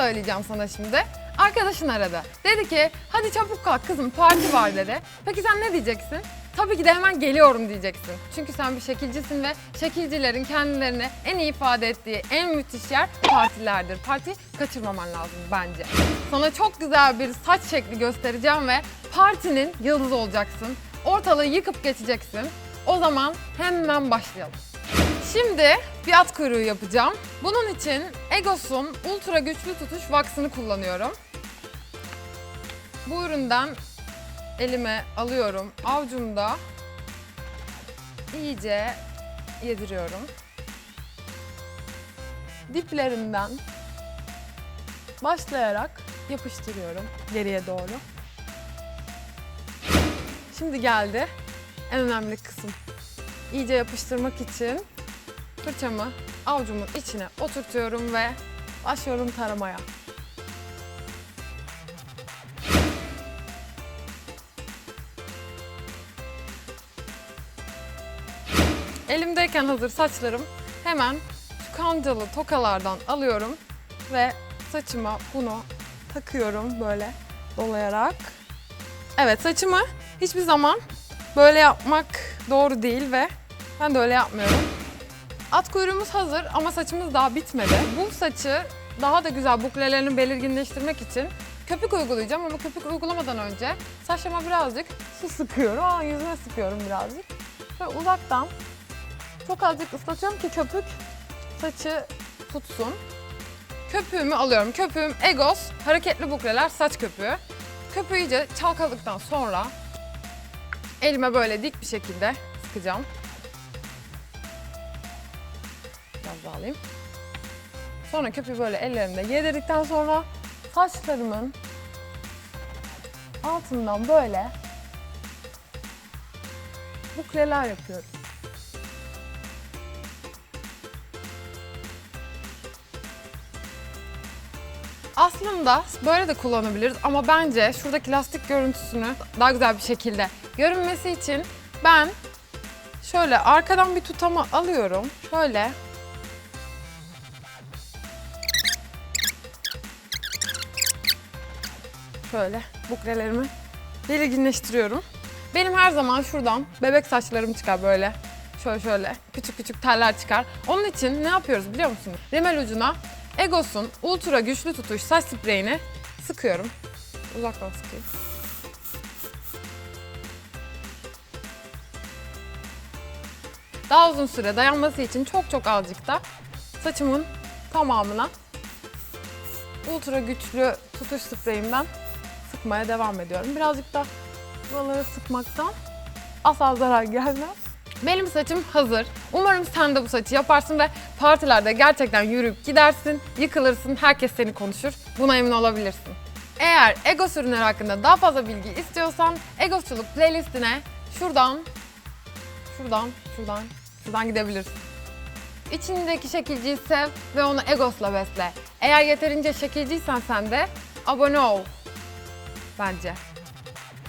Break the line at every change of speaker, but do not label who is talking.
söyleyeceğim sana şimdi. Arkadaşın aradı. Dedi ki hadi çabuk kalk kızım parti var dedi. Peki sen ne diyeceksin? Tabii ki de hemen geliyorum diyeceksin. Çünkü sen bir şekilcisin ve şekilcilerin kendilerini en iyi ifade ettiği en müthiş yer partilerdir. Parti kaçırmaman lazım bence. Sana çok güzel bir saç şekli göstereceğim ve partinin yıldızı olacaksın. Ortalığı yıkıp geçeceksin. O zaman hemen başlayalım. Şimdi bir at kuyruğu yapacağım. Bunun için Egos'un ultra güçlü tutuş vaksını kullanıyorum. Bu üründen elime alıyorum. Avcumda iyice yediriyorum. Diplerinden başlayarak yapıştırıyorum geriye doğru. Şimdi geldi en önemli kısım. İyice yapıştırmak için fırçamı avucumun içine oturtuyorum ve başlıyorum taramaya. Elimdeyken hazır saçlarım hemen şu kancalı tokalardan alıyorum ve saçıma bunu takıyorum böyle dolayarak. Evet saçımı hiçbir zaman böyle yapmak doğru değil ve ben de öyle yapmıyorum. At kuyruğumuz hazır ama saçımız daha bitmedi. Bu saçı daha da güzel buklelerini belirginleştirmek için köpük uygulayacağım ama köpük uygulamadan önce saçlarıma birazcık su sıkıyorum. Aa, yüzüme sıkıyorum birazcık. Ve uzaktan çok azıcık ıslatıyorum ki köpük saçı tutsun. Köpüğümü alıyorum. Köpüğüm Egos hareketli bukleler saç köpüğü. Köpüğü iyice çalkaladıktan sonra elime böyle dik bir şekilde sıkacağım. Alayım. Sonra köpüğü böyle ellerimde yedirdikten sonra saçlarımın altından böyle bukleler yapıyorum. Aslında böyle de kullanabiliriz ama bence şuradaki lastik görüntüsünü daha güzel bir şekilde görünmesi için ben şöyle arkadan bir tutama alıyorum. Şöyle şöyle buklelerimi belirginleştiriyorum. Benim her zaman şuradan bebek saçlarım çıkar böyle. Şöyle şöyle küçük küçük teller çıkar. Onun için ne yapıyoruz biliyor musunuz? Rimel ucuna Egos'un ultra güçlü tutuş saç spreyini sıkıyorum. Uzaktan sıkayım. Daha uzun süre dayanması için çok çok azıcık da saçımın tamamına ultra güçlü tutuş spreyimden sıkmaya devam ediyorum. Birazcık da buraları sıkmaktan asla zarar gelmez. Benim saçım hazır. Umarım sen de bu saçı yaparsın ve partilerde gerçekten yürüyüp gidersin, yıkılırsın, herkes seni konuşur. Buna emin olabilirsin. Eğer Egos ürünleri hakkında daha fazla bilgi istiyorsan Egosçuluk playlistine şuradan, şuradan, şuradan, şuradan gidebilirsin. İçindeki şekilciyi sev ve onu Egos'la besle. Eğer yeterince şekilciysen sen de abone ol. Bence.